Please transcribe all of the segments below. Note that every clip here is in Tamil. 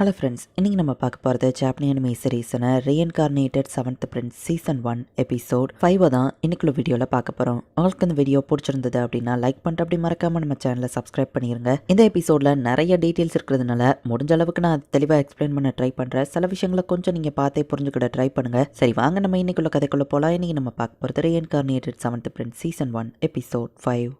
ஹலோ ஃப்ரெண்ட்ஸ் இன்றைக்கி நம்ம பார்க்க போகிறது ஜாப்பனி anime சீரீஸான reincarnated seventh prince season one episode ஃபைவை தான் இன்னைக்குள்ள வீடியோவில் பார்க்க போகிறோம் உங்களுக்கு இந்த வீடியோ பிடிச்சிருந்தது அப்படின்னா லைக் பண்ணிட்டு அப்படி மறக்காமல் நம்ம சேனலை சப்ஸ்கிரைப் பண்ணிடுங்க இந்த எபிசோடில் நிறைய டீட்டெயில்ஸ் இருக்கிறதுனால முடிஞ்ச அளவுக்கு நான் தெளிவாக எக்ஸ்பிளைன் பண்ண ட்ரை பண்ணுறேன் சில விஷயங்களை கொஞ்சம் நீங்கள் பார்த்தே புரிஞ்சுக்கிட ட்ரை பண்ணுங்கள் சரி வாங்க நம்ம இன்னைக்குள்ள கதைக்குள்ள போகலாம் இன்றைக்கி நம்ம பார்க்க போகிறது reincarnated seventh prince season one episode five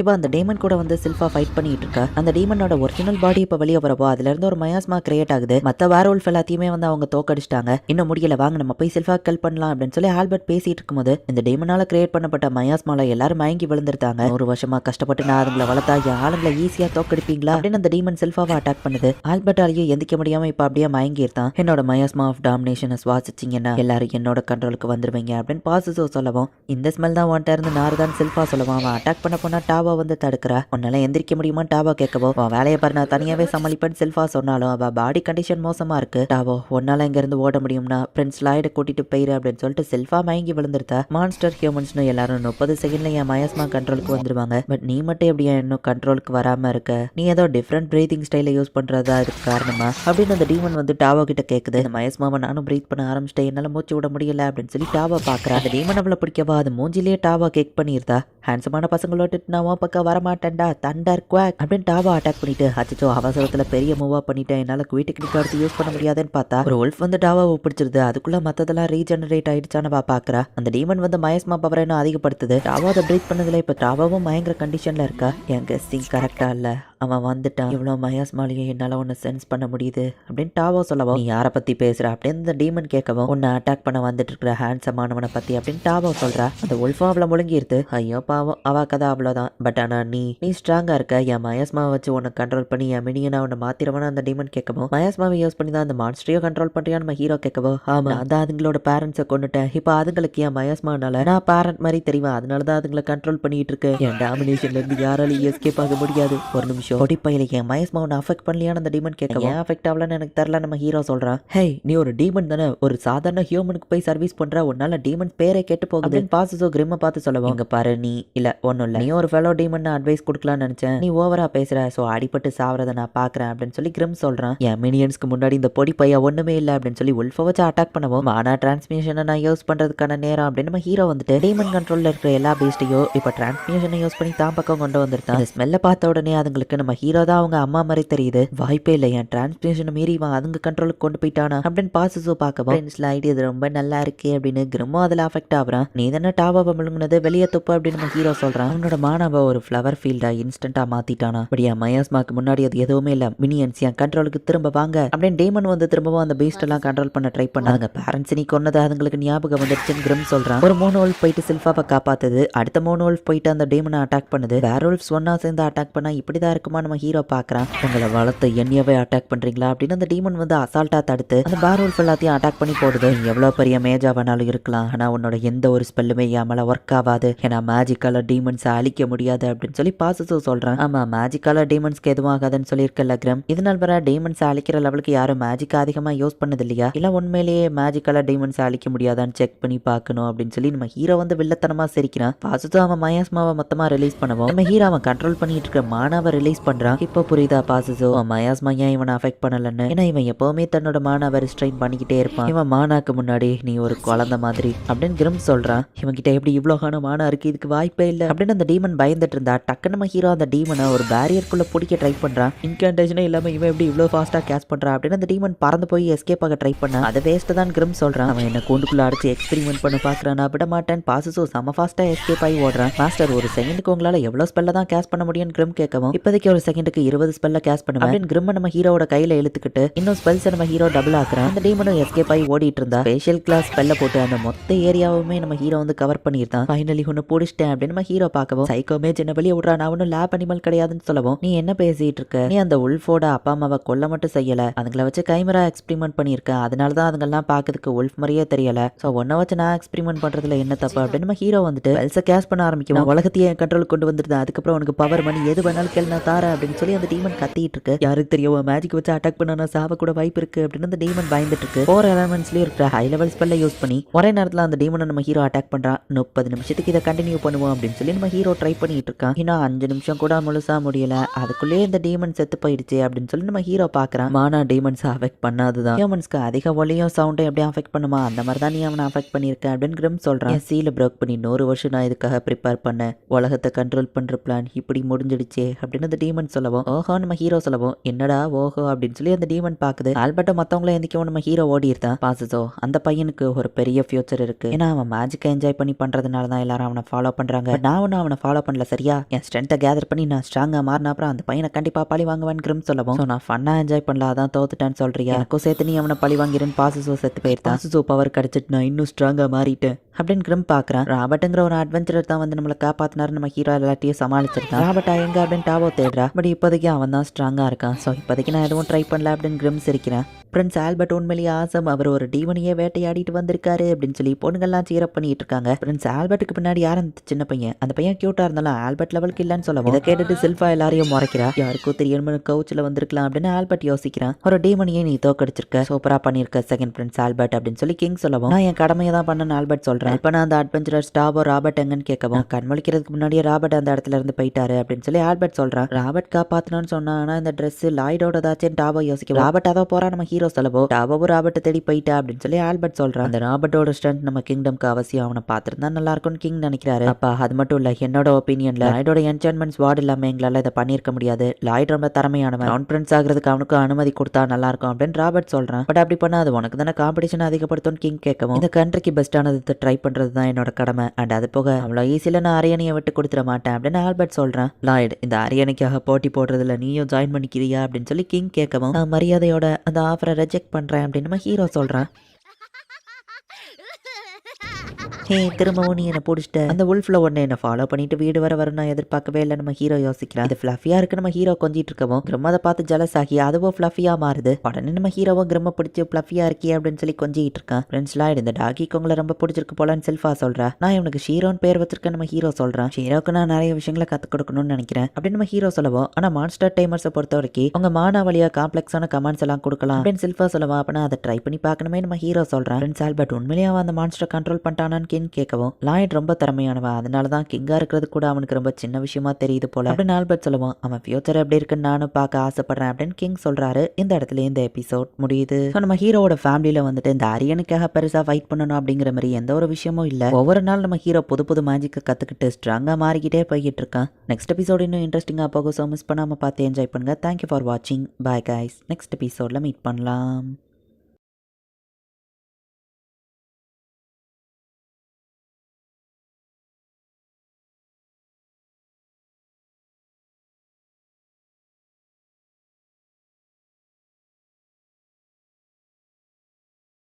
இப்போ அந்த டேமன் கூட வந்து சில்ஃபா ஃபைட் பண்ணிட்டு இருக்கா. அந்த டீமனோட ஒரிஜினல் பாடி இப்போ வெளியே வரப்போ அதுல இருந்து ஒரு மயாஸ்மா கிரியேட் ஆகுது. மத்த வேற உல்ஃப் எல்லாத்தையுமே வந்து அவங்க தோக்கடிச்சிட்டாங்க. இன்னும் முடியல. வாங்க நம்ம போய் சில்ஃபா கல் பண்ணலாம் அப்படின்னு சொல்லி ஆல்பர்ட் பேசிட்டு இருக்கும்போது இந்த டேமனால கிரியேட் பண்ணப்பட்ட மயாஸ்மால எல்லாரும் மயங்கி விழுந்திருந்தாங்க ஒரு வருஷமா கஷ்டப்பட்டு நான் அதுங்களை வளர்த்தா என் ஆளுங்களை ஈஸியா தோக்கடிப்பீங்களா? அப்படின்னு அந்த டீமன் சில்ஃபாவை அட்டாக் பண்ணுது. ஆல்பர்ட்டாலையும் எந்திக்க முடியாம இப்போ அப்படியே மயங்கி இருந்தான் என்னோட மயாஸ்மா ஆஃப் டாமினேஷனை சுவாசிச்சிங்கன்னா எல்லாரும் என்னோட கண்ட்ரோலுக்கு வந்துருவீங்க அப்படின்னு பாசிசோ சொல்லவும் இந்த ஸ்மெல் தான் உன்ட்ட இருந்து நார்தான் சில்ஃபா சொல்லவும். அவன் அட்டாக் பண்ண போனா டாவ வந்து தடுக்கிறா. உன்னால எந்திரிக்க முடியுமா டாவா கேட்கவோ? உன் வேலையை பாரு நான் தனியாவே சமாளிப்பேன்னு செல்ஃபா சொன்னாலும் அவ பாடி கண்டிஷன் மோசமா இருக்கு. டாவோ உன்னால இங்க இருந்து ஓட முடியும்னா பிரின்ஸ் லாய்ட கூட்டிட்டு போயிரு அப்படின்னு சொல்லிட்டு செல்ஃபா மயங்கி விழுந்துருத்தா. மான்ஸ்டர் ஹியூமன்ஸ்னு எல்லாரும் முப்பது செகண்ட்ல என் மயஸ்மா கண்ட்ரோலுக்கு வந்துருவாங்க. பட் நீ மட்டும் எப்படி இன்னும் கண்ட்ரோலுக்கு வராம இருக்க? நீ ஏதோ டிஃப்ரெண்ட் பிரீதிங் ஸ்டைல யூஸ் பண்றதா இதுக்கு காரணமா? அப்படின்னு அந்த டீமன் வந்து டாவோ கிட்ட கேக்குது. மயஸ்மாவை நானும் பிரீத் பண்ண ஆரம்பிச்சிட்டேன் என்னால மூச்சு விட முடியல அப்படின்னு சொல்லி டாவா பாக்குறா. அந்த டீமன் அவளை பிடிக்கவா? அது மூஞ்சிலேயே டாவா கேக் பண்ணிருந்தா ஹேண்ட்ஸமான பசங்களோட நான் பக்கம் வரமாட்டேன்டா தண்டர் குவாக் அப்படின்னு டாவா அட்டாக் பண்ணிட்டு அச்சோ அவசரத்துல பெரிய மூவாக பண்ணிட்டேன். என்னால வீட்டுக்கு நிக்க எடுத்து யூஸ் பண்ண முடியாதுன்னு பார்த்தா ஒரு உல்ஃப் வந்து டாவாவை பிடிச்சிருது அதுக்குள்ள மத்ததெல்லாம் ரீஜெனரேட் ஆயிடுச்சான்னு அவ பாக்குறா. அந்த டீமன் வந்து மயஸ்மா பவரை இன்னும் அதிகப்படுத்துது. டாவா அதை பிரீத் பண்ணதுல இப்ப டாவாவும் மயங்கர கண்டிஷன்ல இருக்கா? என் கெஸ்டிங் கரெக்டா இல்ல. அவன் வந்துட்டான் இவ்வளோ மயாஸ்மாலையும் என்னால் ஒன்று சென்ஸ் பண்ண முடியுது. அப்படின்னு டாவோ சொல்லவும் நீ யாரை பற்றி பேசுகிற அப்படின்னு இந்த டீமன் கேட்கவும் உன்னை அட்டாக் பண்ண வந்துட்டு இருக்கிற ஹேண்ட்ஸமானவனை பற்றி அப்படின்னு டாவோ சொல்கிறா அந்த உல்ஃபும் அவளை முழுங்கிருது ஐயோ பாவம் அவ கதை அவ்வளோதான் பட் ஆனால் நீ நீ ஸ்ட்ராங்காக இருக்க. என் மயாஸ்மாவை வச்சு உன்னை கண்ட்ரோல் பண்ணி என் மினியனை உன்னை மாத்திரவனா அந்த டீமன் கேட்கவும் மயாஸ்மாவை யூஸ் பண்ணி தான் அந்த மான்ஸ்டரையோ கண்ட்ரோல் பண்ணுறியா நம்ம ஹீரோ கேட்கவோ? ஆமாம் அதான் அதுங்களோட பேரண்ட்ஸை கொண்டுட்டேன் இப்போ அதுங்களுக்கு என் மயாஸ்மானால நான் பேரண்ட் மாதிரி தெரியும்? அதனால தான் அதுங்களை கண்ட்ரோல் பண்ணிட்டு இருக்கேன். என் டாமினேஷன்லேருந்து யாராலையும் எஸ்கேப் ஆக முடியாது. ஒரு நிமிஷம் ஒடிப்பையில என் மயஸ்மா உன்னை அஃபெக்ட் பண்ணலையான்னு அந்த டீமன் கேட்க ஏன் அஃபெக்ட் ஆகலன்னு எனக்கு தெரில நம்ம ஹீரோ சொல்றான் ஹே நீ ஒரு டீமன் தானே? ஒரு சாதாரண ஹியூமனுக்கு போய் சர்வீஸ் பண்ற உன்னால டீமன் பேரே கேட்டு போகுது. பாசஸோ கிரிம்ம பார்த்து சொல்லுவோம் இங்க பாரு நீ இல்ல ஒன்றும் இல்லை. நீ ஒரு ஃபெலோ டீமன் அட்வைஸ் கொடுக்கலாம்னு நினைச்சேன். நீ ஓவரா பேசுற ஸோ அடிபட்டு சாவறத நான் பாக்குறேன் அப்படின்னு சொல்லி கிரிம் சொல்றான். என் மினியன்ஸ்க்கு முன்னாடி இந்த பொடி பையா ஒண்ணுமே இல்லை அப்படின்னு சொல்லி உல்ஃபை வச்சு அட்டாக் பண்ணுவோம் ஆனா டிரான்ஸ்மிஷனை நான் யூஸ் பண்றதுக்கான நேரம் அப்படின்னு நம்ம ஹீரோ வந்துட்டு டீமன் கண்ட்ரோல்ல இருக்கிற எல்லா பேஸ்டையும் இப்போ டிரான்ஸ்மிஷனை யூஸ் பண்ணி தான் பக்கம் கொண்டு வந்திருக்கான். ஸ்மெல்ல பார்த்த உடனே அதுங்களுக்கு நம்ம ஹீரோ தான் அவங்க அம்மா மாதிரி தெரியுது. வாய்ப்பே இல்லை என் டிரான்ஸ்மிஷனை மீறி இவன் அதுங்க கண்ட்ரோலுக்கு கொண்டு போயிட்டானா? அப்படின்னு பாசஸோ பார்க்கவும் ஃப்ரெண்ட்ஸ்ல ஐடி இது ரொம்ப நல்லா இருக்கே அப்படின்னு கிரமோ அதில் அஃபெக்ட் ஆகுறான். நீ தானே டாவாவை முழுங்கினது வெளியே துப்பு அப்படின்னு நம்ம ஹீரோ சொல்றான். அவனோட மானவ ஒரு ஃப்ளவர் ஃபீல்டா இன்ஸ்டன்டா மாத்திட்டானா. அப்படியா மயாஸ்மாக்கு முன்னாடி அது எதுவுமே இல்லை. மினியன்ஸ் என் கண்ட்ரோலுக்கு திரும்ப வாங்க அப்படின்னு டேமன் வந்து திரும்பவும் அந்த பீஸ்ட் எல்லாம் கண்ட்ரோல் பண்ண ட்ரை பண்ணாங்க பேரண்ட்ஸ் நீ கொன்னது அதுங்களுக்கு ஞாபகம் வந்துருச்சுன்னு கிரம் சொல்றான். ஒரு மூணு wolf போயிட்டு சில்ஃபாவை காப்பாத்துது. அடுத்த மூணு wolf போயிட்டு அந்த டேமனை அட்டாக் பண்ணுது. வேற wolves ஒன்னா சேர்ந்து அட்டாக் பண்ணா இப்படிதான் இருக்கும். நம்ம ஹீரோ பாக்குறான் உங்களை வளர்த்து என்னையவே அட்டாக் பண்றீங்களா? அப்படின்னு அந்த டீமன் வந்து அசால்ட்டா தடுத்து அந்த பேர் எல்லாத்தையும் அட்டாக் பண்ணி போடுது. எவ்வளவு பெரிய மேஜா வேணாலும் இருக்கலாம். ஆனா உன்னோட எந்த ஒரு ஸ்பெல்லுமே என் ஒர்க் ஆகாது. ஏன்னா மேஜிக்கால டீமன்ஸை அழிக்க முடியாது அப்படின்னு சொல்லி பாசஸோ சொல்றான். ஆமா மேஜிக்கால டீமன்ஸ்க்கு எதுவும் ஆகாதுன்னு சொல்லியிருக்கல கிரம். இதனால் வர டீமன்ஸ் அழிக்கிற லெவலுக்கு யாரும் மேஜிக் அதிகமா யூஸ் பண்ணது இல்லையா இல்ல உண்மையிலேயே மேஜிக்கால டீமன்ஸ் அழிக்க முடியாதான்னு செக் பண்ணி பார்க்கணும் அப்படின்னு சொல்லி நம்ம ஹீரோ வந்து வில்லத்தனமா சிரிக்கிறான். பாசஸோ அவன் மயாஸ்மாவை மொத்தமா ரிலீஸ் பண்ணுவோம். நம்ம ஹீரோ அவன் கண்ட்ரோல் பண்ணிட்டு இருக்க மானாவை ரிலீஸ் பண்றான். இப்போ புரியுதா பாசஸோ மயாஸ்மா ஏன் இவனை அஃபெக்ட் பண்ணலன்னு? ஏன்னா இவன் எப்பவுமே தன்னோட மானாவை ரிஸ்ட்ரைன் பண்ணிக்கிட்டே இருப்பான். இவன் மானாக்கு முன்னாடி நீ ஒரு குழந்தை மாதிரி அப்படின்னு கிரம் சொல்றான். இவன் கிட்ட எப்படி இவ்வளோ காண மானா இருக்கு இதுக்கு வாய்ப்பே இல்லை அப்படின்னு அந்த டீமன் பயந்துட்டு இருந்தா டக்கு நம்ம ஹீரோ அந்த டீமனை ஒரு பேரியருக்குள்ள பிடிக்க ட்ரை பண்றான். இன்கண்டேஷனே இல்லாம இவன் எப்படி இவ்வளோ ஃபாஸ்டா கேஸ் பண்றான் அப்படின்னு அந்த டீமன் பறந்து போய் எஸ்கேப் ஆக ட்ரை பண்ணான் அதை வேஸ்ட் தான் கிரம் சொல்றான். அவன் என்ன கூண்டுக்குள்ள அடிச்சு எக்ஸ்பெரிமெண்ட் பண்ண பாக்குறான் நான் விட மாட்டேன். பாசஸோ செம ஃபாஸ்டா எஸ்கேப் ஆகி ஓடுறான். மாஸ்டர் ஒரு செகண்டுக்கு உங்களால எவ்வளவு ஸ்பெல்ல தான் கேஸ் பண்ண முடியும்னு கிரம் கேட்கவும் இப்போதைக்கு ஒரு செகண்டுக்கு இருபது ஸ்பெல்ல கேஸ் பண்ணுவேன். அப்படின்னு கிரிம்ம நம்ம ஹீரோட கையில இழுத்துக்கிட்டு இன்னும் ஸ்பெல்ஸ் நம்ம ஹீரோ டபுள் ஆக்குறான். அந்த டீமனும் எஸ்கேப் ஆகி ஓடிட்டு இருந்தா ஸ்பெஷல் கிளாஸ் ஸ்பெல்ல போட்டு அந்த மொத்த ஏரியாவுமே நம்ம ஹீரோ வந்து கவர் பண்ணியிருந்தான். ஃபைனலி ஒன்று பிடிச்சிட்டேன் அப்படின்னு நம்ம ஹீரோ பார்க்கவும் சைக்கோமே சின்ன வெளியே விடுறா நான் ஒன்றும் லேப் அனிமல் கிடையாதுன்னு சொல்லவும் நீ என்ன பேசிட்டு இருக்க? நீ அந்த உல்ஃபோட அப்பா அம்மாவை கொல்ல மட்டும் செய்யல. அதுங்களை வச்சு கைமரா எக்ஸ்பிரிமெண்ட் பண்ணிருக்கேன் அதனால தான் அதுங்கெல்லாம் பார்க்கறதுக்கு உல்ஃப் மாதிரியே தெரியல. ஸோ ஒன்றை வச்சு நான் எக்ஸ்பிரிமெண்ட் பண்றதுல என்ன தப்பு? அப்படின்னு நம்ம ஹீரோ வந்துட்டு வெல்ஸை கேஸ் பண்ண ஆரம்பிக்கும் உலகத்தையே என் கண்ட்ரோல் கொண்டு வந்துருந்தேன் அதுக்கப்புறம் உனக்கு பவர் மணி எது வேணாலும் கேள்வி நான் சாரா அப்படின்னு சொல்லி அந்த டீமன் கத்திட்டு இருக்கு யாருக்கு தெரியும்? மேஜிக் வச்சு அட்டாக் பண்ணா சாவ கூட வாய்ப்பு இருக்கு அப்படின்னு அந்த டீமன் பயந்துட்டு இருக்கு ஃபோர் எலமெண்ட்ஸ்லயும் இருக்கிற ஹை லெவல் ஸ்பெல்ல யூஸ் பண்ணி ஒரே நேரத்தில் அந்த டீமனை நம்ம ஹீரோ அட்டாக் பண்றான் முப்பது நிமிஷத்துக்கு இதை கண்டினியூ பண்ணுவோம் அப்படின்னு சொல்லி நம்ம ஹீரோ ட்ரை பண்ணிட்டு இருக்கான். இன்னும் அஞ்சு நிமிஷம் கூட முழுசா முடியல. அதுக்குள்ளேயே இந்த டீமன் செத்து போயிடுச்சு அப்படின்னு சொல்லி நம்ம ஹீரோ பாக்குறான். மானா டீமன்ஸ் அஃபெக்ட் பண்ணாதுதான் ஹியூமன்ஸ்க்கு அதிக ஒலியும் சவுண்டும் எப்படி அஃபெக்ட் பண்ணுமா? அந்த மாதிரி தான் நீ அவனை அஃபெக்ட் பண்ணியிருக்க அப்படின்னு கிரம் சொல்றான். சீல பிரேக் பண்ணி நூறு வருஷம் நான் இதுக்காக ப்ரிப்பேர் பண்ணேன். உலகத்தை கண்ட்ரோல் பண்ற பிளான் இப்படி முடிஞ்சிடுச்சே அப்படின்னு அந்த டீமன் சொல்லவும் ஓஹோ நம்ம ஹீரோ சொல்லவும் என்னடா ஓஹோ அப்படின்னு சொல்லி அந்த டீமன் பாக்குது ஆல்பர்ட்டை மத்தவங்கள எந்திக்கவும் நம்ம ஹீரோ ஓடி இருந்தான் பாசஸோ அந்த பையனுக்கு ஒரு பெரிய ஃபியூச்சர் இருக்கு. ஏன்னா அவன் மேஜிக்கை என்ஜாய் பண்ணி பண்றதுனால தான் எல்லாரும் அவனை ஃபாலோ பண்றாங்க. நான் ஒன்றும் அவனை ஃபாலோ பண்ணல சரியா? என் ஸ்ட்ரென்த்தை கேதர் பண்ணி நான் ஸ்ட்ராங்கா மாறின அப்புறம் அந்த பையனை கண்டிப்பா பழி வாங்குவேன் கிரிம் சொல்லவும். நான் ஃபன்னா என்ஜாய் பண்ணல அதான் தோத்துட்டேன்னு சொல்றியா? எனக்கும் சேர்த்து நீ அவனை பழி வாங்கிறேன்னு பாசஸோ செத்து போயிருந்தான். பாசஸோ பவர் கிடைச்சிட்டு நான் இன்னும் ஸ்ட்ராங்கா மாறிட்டேன். அப்படின்னு கிரிம் பாக்குறான் ராபர்ட்ங்கிற ஒரு அட்வென்ச்சரர் தான் வந்து நம்மளை காப்பாத்தினாரு நம்ம ஹீரோ எல்லாத்தையும் சமாளிச்சிருக்கான். ராபர்ட் எங்க அப்படின்னு டாவோ தேடுறா. பட் இப்போதைக்கு அவன் தான் ஸ்ட்ராங்கா இருக்கான். ஸோ இப்போதைக்கு நான் எதுவும் ட்ரை பண்ணல அப்படின்னு கிரிம் சிரிக்கிறேன். பிரின்ஸ் ஆல்பர்ட் உண்மையிலேயே ஆசம். அவர் ஒரு டீவனையே வேட்டையாடிட்டு வந்திருக்காரு அப்படின்னு சொல்லி பொண்ணுங்கள்லாம் சீரப் பண்ணிட்டு இருக்காங்க. பிரின்ஸ் ஆல்பர்ட்டுக்கு பின்னாடி யார் அந்த சின்ன பையன்? அந்த பையன் கியூட்டா இருந்தாலும் ஆல்பர்ட் லெவலுக்கு இல்லைன்னு சொல்லுவோம். இதை கேட்டுட்டு சில்ஃபா எல்லாரையும் முறைக்கிறா. யாருக்கும் தெரியணும்னு கவுச்சில் வந்திருக்கலாம் அப்படின்னு ஆல்பர்ட் யோசிக்கிறான். ஒரு டீமனையே நீ தோக்கடிச்சிருக்க சூப்பரா பண்ணிருக்க செகண்ட் பிரின்ஸ் ஆல்பர்ட் அப்படின்னு சொல்லி கிங் சொல்லவும். நான் என் கடமையை தான் பண்ணேன்னு ஆல்பர்ட் சொல்றேன். இப்போ நான் அந்த அட்வென்ச்சரர் ஸ்டாபோ ராபர்ட் எங்கன்னு கேட்கவும் கண்மொழிக்கிறதுக்கு முன்னாடியே ராபர்ட் அந்த இடத்துல இருந்து போயிட்டாரு அப்படின்னு சொல்லி ஆல்பர்ட் சொல்றான். ராபர்ட் காப்பாத்தணும்னு சொன்னா ஆனா இந்த ட்ரெஸ் லாய்டோட தாச்சுன்னு டாபோ யோசிக்கும் ராபர்ட் அதோ போறா நம்ம ஹீரோ சொல்லவோ டாபோவும் ராபர்ட்டை தேடி போயிட்டா அப்படின்னு சொல்லி ஆல்பர்ட் சொல்றான். அந்த ராபர்ட்டோட ஸ்ட்ரென்த் நம்ம கிங்டம்க்கு அவசியம். அவனை பார்த்துருந்தா நல்லா இருக்கும்னு கிங் நினைக்கிறாரு. அப்பா அது மட்டும் இல்ல என்னோட ஒப்பீனியன்ல லாய்டோட என்சான்மெண்ட்ஸ் வார்டு இல்லாம எங்களால இதை பண்ணியிருக்க முடியாது. லாய்ட் ரொம்ப திறமையானவன். ரவுண்ட் ஆகிறதுக்கு அவனுக்கு அனுமதி கொடுத்தா நல்லா இருக்கும் அப்படின்னு ராபர்ட் சொல்றான். பட் அப்படி பண்ணா அது உனக்கு தானே காம்படிஷன் அதிகப்படுத்தும் கிங் கேட்கவும் இந்த கண்ட்ரிக்கு பெஸ்டானது ட்ரை பண்றது தான் என்னோட கடமை. அண்ட் அது போக அவ்வளோ ஈஸியில நான் அரியணையை விட்டு கொடுத்துட மாட்டேன் அப்படின்னு ஆல்பர்ட் சொல்றான். லாய்டு இந்த அரியணைக்காக போட்டி போடுறதுல நீயும் ஜாயின் பண்ணிக்கிறியா அப்படின்னு சொல்லி கிங் கேட்கவும் மரியாதையோட அந்த ஆஃபர் ரெஜெக்ட் பண்றேன் அப்படின்னு நம்ம ஹீரோ சொல்கிறான் ஹே திரும்பவும் நீ என்ன பிடிச்சிட்ட. அந்த உல்ஃப்ல ஒன்று என்ன ஃபாலோ பண்ணிட்டு வீடு வர வர நான் எதிர்பார்க்கவே இல்லை. நம்ம ஹீரோ யோசிக்கிறான் இது ஃப்ளஃபியா இருக்கு. நம்ம ஹீரோ கொஞ்சிட்டு இருக்கவும். கிரம் அதை பார்த்து ஜலஸ் ஆகி அதுவும் ஃப்ளஃபியாக மாறுது. உடனே நம்ம ஹீரோவும் கிரம்ம பிடிச்சி ஃப்ளஃபியா இருக்கே அப்படின்னு சொல்லி கொஞ்சிட்டு இருக்கான். ஃப்ரெண்ட்ஸ்லாம் இந்த டாகிக்கு உங்களை ரொம்ப பிடிச்சிருக்கு போலன்னு செல்ஃபா சொல்கிறா நான் இவனுக்கு ஷீரோன் பேர் வச்சிருக்கேன். நம்ம ஹீரோ சொல்றான். ஷீரோக்கு நான் நிறைய விஷயங்களை கற்றுக் கொடுக்கணும்னு நினைக்கிறேன். அப்படின்னு நம்ம ஹீரோ சொல்லவும் ஆனா மான்ஸ்டர் டைமர்ஸை பொறுத்த வரைக்கும் உங்க மானா வழியா காம்ப்ளெக்ஸான கமெண்ட்ஸ் எல்லாம் கொடுக்கலாம். அப்படின்னு செல்ஃபா சொல்லவா அப்படின்னா அதை ட்ரை பண்ணி பார்க்கணுமே நம்ம ஹீரோ சொல்கிறான் ஃப்ரெண்ட்ஸ் ஆல்பர்ட் உண்மையிலேயே அவன் அந்த மான்ஸ்டர் கண்ட்ரோல் பண்ணிட்டானான்னு கிங் கேட்கவும் லாயட் ரொம்ப திறமையானவன் அதனால தான் கிங்கா இருக்கிறது கூட அவனுக்கு ரொம்ப சின்ன விஷயமா தெரியுது போல. அப்படின்னு ஆல்பர்ட் சொல்லுவோம் அவன் ஃபியூச்சர் எப்படி இருக்குன்னு நானும் பார்க்க ஆசைப்படுறேன் அப்படின்னு கிங் சொல்றாரு. இந்த இடத்துல இந்த எபிசோட் முடியுது. நம்ம ஹீரோவோட ஃபேமிலியில வந்துட்டு இந்த அரியனுக்காக பெருசா ஃபைட் பண்ணணும் அப்படிங்கிற மாதிரி எந்த ஒரு விஷயமும் இல்ல. ஒவ்வொரு நாள் நம்ம ஹீரோ புது புது மேஜிக்கை கத்துக்கிட்டு ஸ்ட்ராங்கா மாறிக்கிட்டே போய்கிட்டு இருக்கான். நெக்ஸ்ட் எபிசோட் இன்னும் இன்ட்ரெஸ்டிங்கா போகும் ஸோ மிஸ் பண்ணாம பார்த்து என்ஜாய் பண்ணுங்க. தேங்க்யூ ஃபார் வாட்சிங் பாய் கைஸ் நெக்ஸ்ட் எபிசோட்ல மீட் பண்ணலாம்.